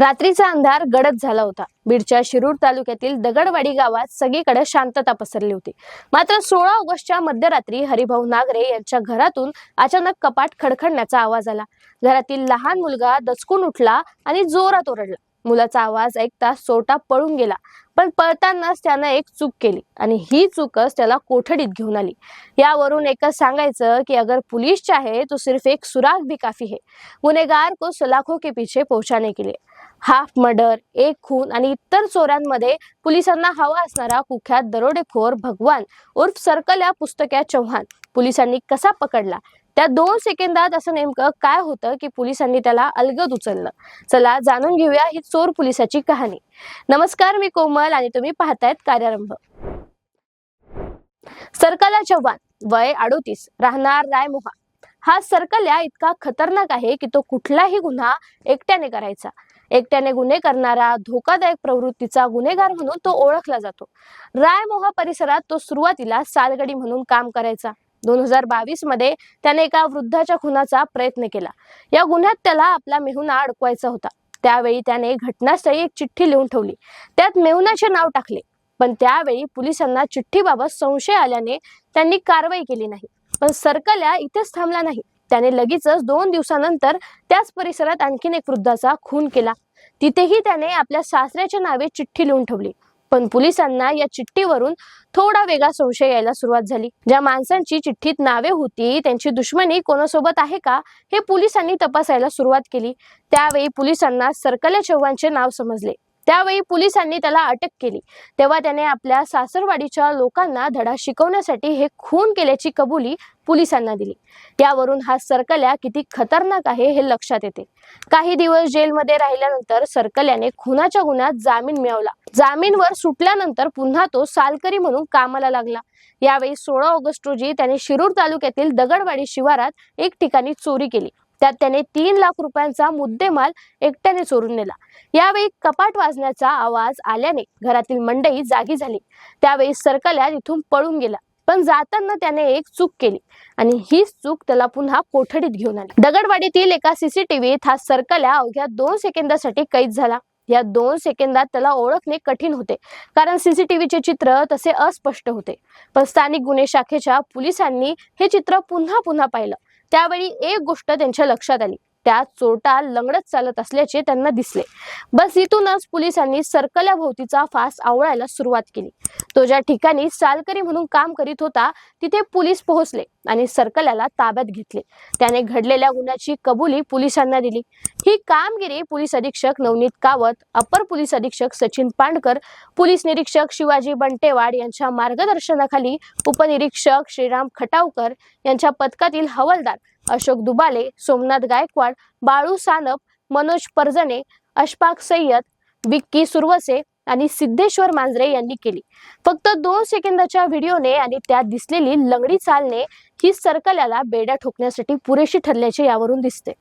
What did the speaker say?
रात्रीचा अंधार गडद झाला होता. बीडच्या शिरूर तालुक्यातील दगडवाडी गावात सगळीकडे शांतता पसरली होती. मात्र सोळा ऑगस्टच्या मध्यरात्री हरिभाऊ नागरे यांच्या घरातून अचानक कपाट खडखडण्याचा आवाज आला. घरातील लहान मुलगा दचकून उठला आणि जोरात ओरडला. मुलाचा आवाज ऐकता सोटा पळून गेला पण पळतानाच त्यानं एक चूक केली आणि ही चूकच त्याला कोठडीत घेऊन आली. यावरून एकच सांगायचं की अगर पुलिस चाहे तो सिर्फ एक सुराग भी काफी है. गुन्हेगार को सलाखों के पीछे पहुंचाने के लिए. हाफ मर्डर एक खून आणि इतर चोऱ्यांमध्ये पोलिसांना हवा असणारा कुख्यात दरोडेखोर भगवान उर्फ सर्कल या पुस्तक्या चव्हाण पोलिसांनी कसा पकडला? त्या दोन सेकंदात असं नेमकं काय होतं की पोलिसांनी त्याला अलगद उचललं? चला जाणून घेऊया ही चोर पोलिसाची कहाणी. नमस्कार मी कोमल आणि तुम्ही पाहतायत कार्यारंभ. सर्कला चव्हाण वय अडोतीस राहणार रायमोहा. हा सर्कल्या इतका खतरनाक आहे की तो कुठलाही गुन्हा एकट्याने करायचा. एकट्याने गुन्हे करणारा धोकादायक प्रवृत्तीचा गुन्हेगार म्हणून तो ओळखला जातो. रायमोहा परिसरात तो सुरुवातीला सालगडी म्हणून काम करायचा. दोन हजार बावीसमध्ये त्याने एका वृद्धाच्या खुनाचा प्रयत्न केला. या गुन्ह्यात त्याला आपला मेहुणा अडकवायचा होता. त्यावेळी त्याने घटनास्थळी एक चिठ्ठी लिहून ठेवली. त्यात मेहुणाचे नाव टाकले. पण त्यावेळी पोलिसांना चिठ्ठीबाबत संशय आल्याने त्यांनी कारवाई केली नाही. पण सरकल्या इथेच थांबला नाही. त्याने लगेचच दोन दिवसानंतर त्याच परिसरात आणखीन एक वृद्धाचा खून केला. तिथेही त्याने आपल्या सासऱ्याच्या नावे चिठ्ठी लिहून ठेवली. पण पोलिसांना या चिठ्ठीवरून थोडा वेगळा संशय यायला सुरुवात झाली. ज्या माणसांची चिठ्ठीत नावे होती त्यांची दुश्मनी कोणासोबत आहे का हे पोलिसांनी तपासायला सुरुवात केली. त्यावेळी पोलिसांना सर्कल्या चव्हाणचे नाव समजले. त्यावेळी पोलिसांनी त्याला अटक केली. तेव्हा त्याने आपल्या सासरवाडीच्या लोकांना धडा शिकवण्यासाठी हे खून केल्याची कबुली पोलिसांना दिली. त्यावरून हा सर्कल्या किती खतरनाक आहे हे लक्षात येते. काही दिवस जेलमध्ये राहिल्यानंतर सर्कल्याने खुनाच्या गुन्ह्यात जामीन मिळवला. जामीनवर सुटल्यानंतर पुन्हा तो सालकरी म्हणून कामाला लागला. यावेळी सोळा ऑगस्ट रोजी त्याने शिरूर तालुक्यातील दगडवाडी शिवारात एक ठिकाणी चोरी केली. त्यात त्याने तीन लाख रुपयांचा मुद्देमाल एकट्याने चोरून नेला. यावेळी कपाट वाजण्याचा आवाज आल्याने घरातील मंडई जागी झाली. त्यावेळी सरकल्या तिथून पळून गेला. पण जाताना त्याने एक चूक केली आणि हीच चूक त्याला पुन्हा कोठडीत घेऊन आली. दगडवाडीतील एका सीसीटीव्हीत हा सरकल्या अवघ्या दोन सेकंदासाठी कैद झाला. या दोन सेकंदात त्याला ओळखणे कठीण होते. कारण सीसीटीव्हीचे चित्र तसे अस्पष्ट होते. पण स्थानिक गुन्हे शाखेच्या पोलिसांनी हे चित्र पुन्हा पुन्हा पाहिलं. त्यावेळी एक गोष्ट त्यांच्या लक्षात आली. त्या चोरटा लंगडत चालत असल्याचे त्यांना दिसले. बस इथूनच पोलिसांनी सर्कल्या भोवतीचा फास आवळायला सुरुवात केली. तो ज्या ठिकाणी सालकरी म्हणून काम करीत होता तिथे पोलीस पोहोचले आणि सर्कल्याला ताब्यात घेतले. त्याने घडलेल्या गुन्ह्याची कबुली पोलिसांना दिली. ही कामगिरी पोलीस अधीक्षक नवनीत कावत अपर पोलीस अधीक्षक सचिन पांडकर पोलीस निरीक्षक शिवाजी बंटेवाड यांच्या मार्गदर्शनाखाली उपनिरीक्षक श्रीराम खटावकर यांच्या पथकातील हवालदार अशोक दुबाले सोमनाथ गायकवाड बाळू सानप मनोज परजणे अशफाक सय्यद विक्की सुरवसे आणि सिद्धेश्वर मांजरे यांनी केली. फक्त दोन सेकंदाच्या व्हिडिओने आणि त्यात दिसलेली लंगडी चालणे ही सर्कल्याला बेड्या ठोकण्यासाठी पुरेशी ठरल्याचे यावरून दिसते.